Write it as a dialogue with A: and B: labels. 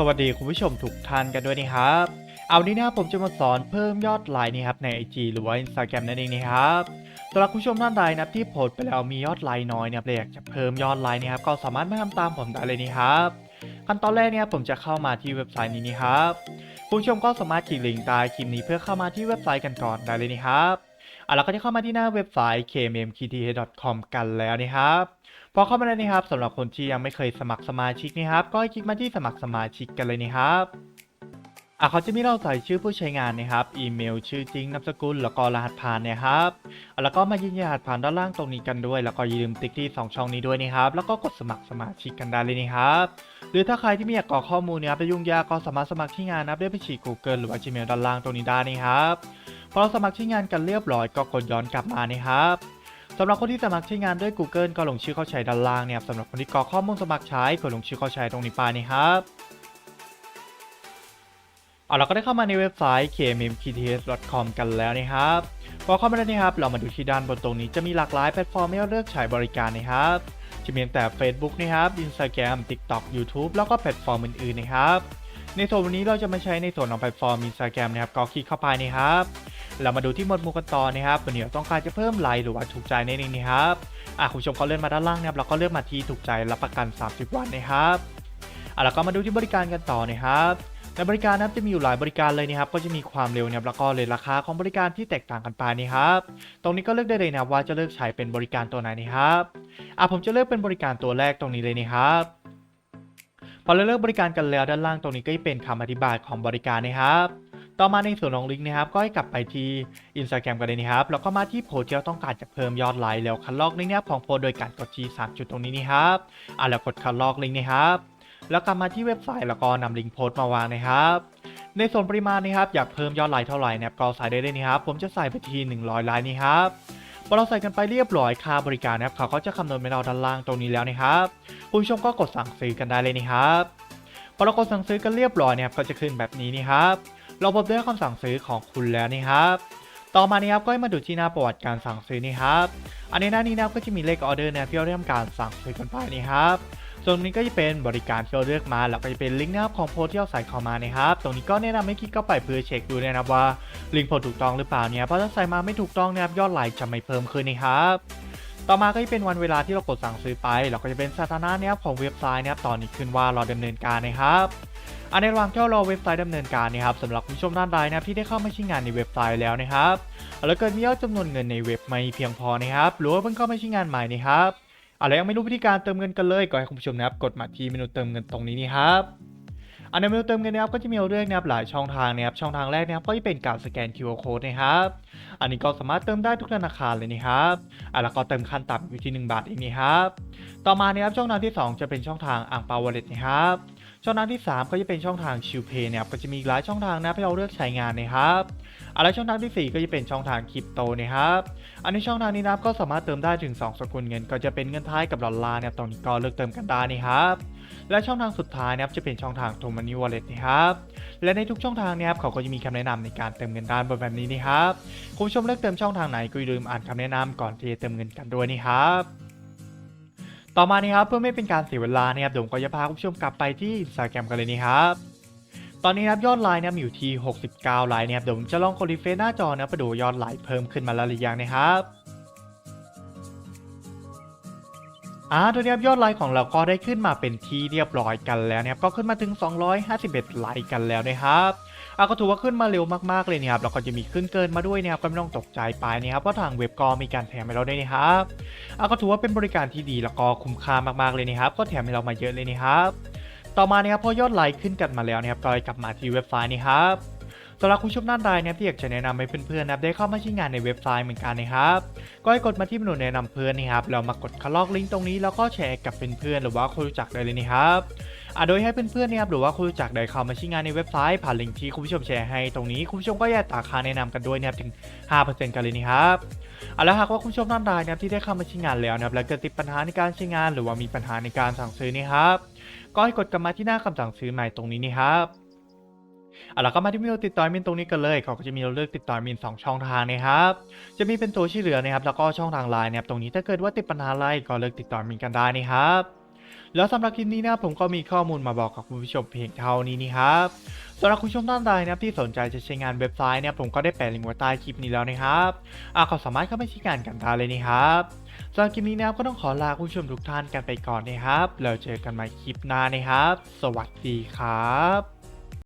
A: สวัสดีคุณผู้ชมทุกท่านกันด้วยนะครับ เอานนี้นะผมจะมาสอนเพิ่มยอดไลค์นะครับใน IG หรือว่า Instagram นั่นเองนะครับสำหรับคุณผู้ชมท่านใดนะครับที่โพสไปแล้วมียอดไลค์น้อยเนะครับเลยอยากจะเพิ่มยอดไลค์นะครับก็สามารถมาทำตามผมได้เลยนะครับขั้นตอนแรกเนี่ยผมจะเข้ามาที่เว็บไซต์นี้นะครับคุณผู้ชมก็สามารถคลิกลิงก์ใต้คลิปนี้เพื่อเข้ามาที่เว็บไซต์กันก่อนได้เลยนะครับ อะเราก็จะเข้ามาที่หน้าเว็บไซต์ kmmkta.com กันแล้วนะครับพอเข้ามาแล้วนะครับสำหรับคนที่ยังไม่เคยสมัครสมาชิกนะครับ ก็คลิกมาที่สมัครสมาชิกกันเลยนะครับอะเขาจะมีเราใส่ชื่อผู้ใช้งานนะครับ อีเมล ชื่อจริง นามสกุล แล้วก็รหัสผ่านนะครับอะแล้วก็มายืนยันรหัสผ่านด้านล่างตรงนี้กันด้วย แล้วก็อย่าลืมติ๊กที่สองช่องนี้ด้วยนะครับ แล้วก็กดสมัครสมาชิกกันได้เลยนะครับ หรือถ้าใครที่ไม่อยากกรอกข้อมูลนะครับและยุ่งยากก็สามารถสมัครที่งานนะครับด้วยบัญชี Google หรือว่า Gmail ด้านล่างตรงนี้ได้นะครับ พอเราสมัครที่งานกันเรียบร้อยก็กดย้อนกลับมานะครับสำหรับคนที่สมัครใช้งานด้วย Google ก็ลงชื่อเข้าใช้ด้านล่างเนี่ยสำหรับคนที่กรอกข้อมูลสมัครใช้ก็ลงชื่อเข้าใช้ตรงนี้ไปนะครับเอาเราก็ได้เข้ามาในเว็บไซต์ kmmkts.com กันแล้วนะครับพอเข้ามาแล้วนะครับ เรามาดูที่ด้านบนตรงนี้จะมีหลากหลายแพลตฟอร์มให้เราเลือกใช้บริการนะครับจะมีตั้งแต่ Facebook นะครับ Instagram TikTok YouTube แล้วก็แพลตฟอร์มอื่นๆนะครับ ในส่วนวันนี้เราจะมาใช้ในส่วนของแพลตฟอร์ม Instagram นะครับก็คลิกเข้าไปนะครับ เรามาดูที่หมวดหมู่กันต่อนะครับวันนี้เราต้องการจะเพิ่มไลค์หรือว่าถูกใจในนี้นะครับอะคุณผู้ชมก็เลื่อนมาด้านล่างนะครับเราก็เลือกมาที่ถูกใจรับประกัน 30 วันนะครับอะแล้วก็มาดูที่บริการกันต่อนะครับในบริการนะครับจะมีอยู่หลายบริการเลยนะครับก็จะมีความเร็วนะครับแล้วก็เลยราคาของบริการที่แตกต่างกันไปนะครับตรงนี้ก็เลือกได้เลยนะว่าจะเลือกใช้เป็นบริการตัวไหนนะครับอะผมจะเลือกเป็นบริการตัวแรกตรงนี้เลยนะครับพอเราเลือกบริการกันแล้วด้านล่างตรงนี้ก็จะเป็นคำอธิบายของบริการนะครับ ต่อมาในส่วนของลิงก์นะครับก็ให้กลับไปที่ Instagram กันเลยนะครับแล้วก็มาที่โพสต์ที่เราต้องการจะเพิ่มยอดไลค์แล้วคัดลอกลิงก์นะครับของโพสต์โดยการกดที่3จุดตรงนี้นะครับอะแล้วกดคัดลอกลิงก์นะครับแล้วกลับมาที่เว็บไซต์แล้วก็นำลิงก์โพสต์มาวางนะครับในส่วนปริมาณนะครับอยากเพิ่มยอดไลค์เท่าไหร่นะครับก็ใส่ได้เลยนะครับผมจะใส่ไปที่100ไลค์นี่ครับพอเราใส่กันไปเรียบร้อยค่าบริการนะครับเขาก็จะคำนวณเป็นเราด้านล่างตรงนี้แล้วนะครับคุณผู้ชมก็กดสั่งซื้อกันได้เลยนะครับพอเรากดสั่งซื้อกันเรียบร้อยเนี่ยก็จะขึ้นแบบนี้นี่ครับ เราพบด้วยคำสั่งซื้อของคุณแล้วนี่ครับต่อมานี่ครับก็ให้มาดูที่หน้าประวัติการสั่งซื้อนี่ครับอันในหน้านี้นะครับก็จะมีเลขออเดอร์นะที่เราได้ทำการสั่งซื้อกันไปนี่ครับส่วนตรงนี้ก็จะเป็นบริการที่เราเลือกมาแล้วก็จะเป็นลิงก์นะครับของโพสที่เราใส่เข้ามานะครับ ตรงนี้ก็แนะนำให้คลิกเข้าไปเพื่อเช็คดูนะครับว่าลิงก์โพสถูกต้องหรือเปล่าเนี่ยเพราะถ้าใส่มาไม่ถูกต้องนะครับยอดไลค์จะไม่เพิ่มขึ้นนะครับ ต่อมาก็จะเป็นวันเวลาที่เรากดสั่งซื้อไปแล้วก็จะเป็นสถานะเนะครับของเว็บไซต์เนะครับตอนนี้ขึ้นว่ารอดำเนินการนะครับอันในระหว่างที่เรารอเว็บไซต์ดำเนินการนะครับสำหรับผู้ชมด้านใดนะครับที่ได้เข้ามาใช้งานในเว็บไซต์แล้วนะครับแล้วเกิดมียอดจำนวนเงินในเว็บไม่เพียงพอนะครับหรือว่าเพิ่งเข้ามาใช้งานใหม่นะครับอะไรยังไม่รู้วิธีการเติมเงินกันเลยก็ให้คุณผู้ชมนะครับกดมาที่เมนูเติมเงินตรงนี้นี่ครับ อันในเมนูเติมเงินนะครับก็จะมีเรื่องนะครับหลายช่องทางนะครับช่องทางแรกนะครับก็จะเป็นการสแกน QR code นะครับอันนี้ก็สามารถเติมได้ทุกธนาคารเลยนะครับอะแล้วก็เติมขั้นต่ำอยู่ที่ 1 บาทเองนะครับต่อมานะครับช่องทางที่ 2 จะเป็นช่องทางอ่างเปาวอลเล็ตนะครับ ช่องทางที่ 3 ก็จะเป็นช่องทางชิลเพย์เนะครับก็จะมีหลายช่องทางนะให้เราเลือกใช้งานนะครับอะแล้วช่องทางทีสี่ 4 ก็จะเป็นช่องทางคริปโตนะครับอันนี้ช่องทางนี้นับก็สามารถเติมได้ถึง 2 สกุลเงิน ก็จะเป็นเงินไทยกับดอลลาร์เนี่ยตรงนี้ก็เลือกเติมกันได้นะครับและช่องทางสุดท้ายนะครับจะเป็นช่องทางโทมันีวอลเล็ตนะครับและในทุกช่องทางเนี่ยครับเขาก็จะมีคำแนะนำในการเติมเงินด้านบนแบบนี้นะครับคุณผู้ชมเลือกเติมช่องทางไหนก็อย่าลืมอ่านคำแนะนำก่อนที่จะเติมเงินกันด้วยนะครับ ต่อมานี่ครับเพื่อไม่เป็นการเสียเวลานะครับผมก็จะพาคุณผู้ชมกลับไปที่ Instagram กันเลยนี่ครับตอนนี้ครับยอดไลน์นะอยู่ที่ 69ไลน์นะครับเดี๋ยวผมจะลองคอนเฟรชหน้าจอนะไปดูยอดไลน์เพิ่มขึ้นมาแล้วหรือยังนะครับ อ่าตัวนี้ยอดไลค์ของเราก็ได้ขึ้นมาเป็นที่เรียบร้อยกันแล้วนะครับก็ขึ้นมาถึง 251 ไลค์กันแล้วนะครับอะก็ถือว่าขึ้นมาเร็วมากๆเลยนะครับแล้วก็จะมีขึ้นเกินมาด้วยนะครับก็ไม่ต้องตกใจไปนะครับเพราะทางเว็บก็มีการแถมให้เราด้วยนะครับอะก็ถือว่าเป็นบริการที่ดีแล้วก็คุ้มค่ามากๆเลยนะครับก็แถมให้เรามาเยอะเลยนะครับต่อมานะครับพอยอดไลค์ขึ้นกันมาแล้วนะครับก็กลับมาที่เว็บไซต์นี้ครับ สำหรับคุณผู้ชมด้านใดนะครับที่อยากจะแนะนำให้เพื่อนๆนะได้เข้ามาใช้งานในเว็บไซต์เหมือนกันนะครับก็ให้กดมาที่เมนูแนะนำเพื่อนนะครับแล้วมากดคลอกลิงก์ตรงนี้แล้วก็แชร์กับเพื่อนๆหรือว่าคนรู้จักได้เลยนะครับอะโดยให้เพื่อนๆนะครับหรือว่าคนรู้จักได้เข้ามาใช้งานในเว็บไซต์ผ่านลิงก์ที่คุณผู้ชมแชร์ให้ตรงนี้คุณผู้ชมก็แยกตาคาแนะนำกันด้วยนะครับถึง 5%กันเลยนะครับเอาละหากว่าคุณผู้ชมท่านใดนะครับที่ได้เข้ามาใช้งานแล้วนะครับแล้วเกิดติดปัญหาในการใช้งาน หรือว่ามีปัญหาในการสั่งซื้อนี่ครับก็ให้กดกลับมาที่หน้าคำสั่งซื้อใหม่ตรงนี้นี่ครับ เอาล่ะก็มาที่เมนูติดต่อมินตรงนี้กันเลยเขาก็จะมีเราเลือกติดต่อมิน2 ช่องทางนะครับจะมีเป็นตัวช่วยเหลือนะครับแล้วก็ช่องทางไลน์นะครับตรงนี้ถ้าเกิดว่าติดปัญหาอะไรก็เลือกติดต่อมินกันได้นะครับแล้วสำหรับคลิปนี้นะผมก็มีข้อมูลมาบอกกับคุณผู้ชมเพียงเท่านี้นี่ครับสำหรับคุณผู้ชมท่านใดนะครับที่สนใจจะใช้งานเว็บไซต์เนี่ยผมก็ได้แปะลิงก์ไว้ใต้คลิปนี้แล้วนะครับอะก็สามารถเข้าไปใช้งานกันได้เลยนะครับสำหรับคลิปนี้นะครับก็ต้องขอลาคุณผู้ชมทุกท่านกันไปก่อนนะครับแล้วเจอกันใหม่คลิปหน้านะครับ สวัสดีครับ